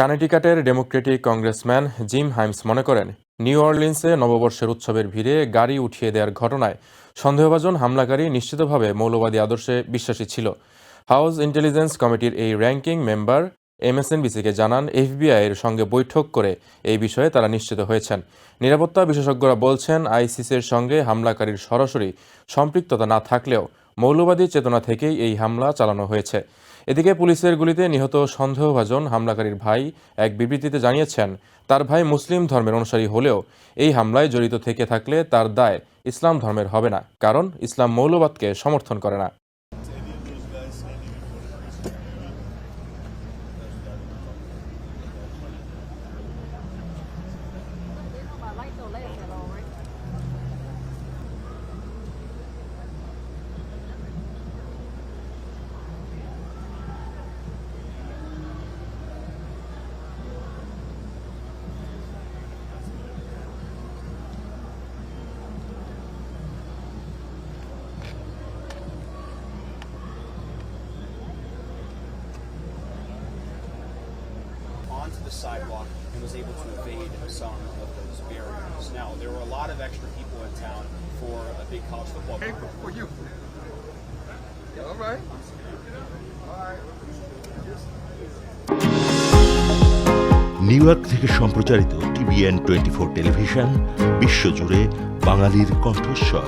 কানেটিকাটের Democratic congressman Jim Himes মনে করেন, new অর্লিন্সে নববর্ষের উৎসবের ভিড়ে গাড়ি উঠিয়ে দেওয়ার ঘটনায় সন্দেহভাজন হামলাকারী নিশ্চিতভাবে মৌলবাদী আদর্শে বিশ্বাসী ছিল। হাউস ইন্টেলিজেন্স কমিটির এই র্যাঙ্কিং মেম্বার এমএসএনবিসিকে জানান এফবিআই এর সঙ্গে বৈঠক করে এই বিষয়ে তারা নিশ্চিত হয়েছেন। নিরাপত্তা বিশেষজ্ঞরা বলছেন, আইসিসের সঙ্গে হামলাকারীর সরাসরি সম্পৃক্ততা না থাকলেও মৌলবাদী চেতনা থেকেই এই হামলা চালানো হয়েছে। এদিকে পুলিশের গুলিতে নিহত সন্দেহভাজন হামলাকারীর ভাই এক বিবৃতিতে জানিয়েছেন, তার ভাই মুসলিম ধর্মের অনুসারী হলেও এই হামলায় জড়িত থেকে থাকলে তার দায় ইসলাম ধর্মের হবে না, কারণ ইসলাম মৌলবাদকে সমর্থন করে না। The sidewalk and was able to evade some of those barriers. Now, there were a lot of extra people in town for a big college football game. paper for you. Yeah, All right. New York থেকে সম্প্রচারিত TVN twenty four television বিশ্বজুড়ে বাঙালির কণ্ঠস্বর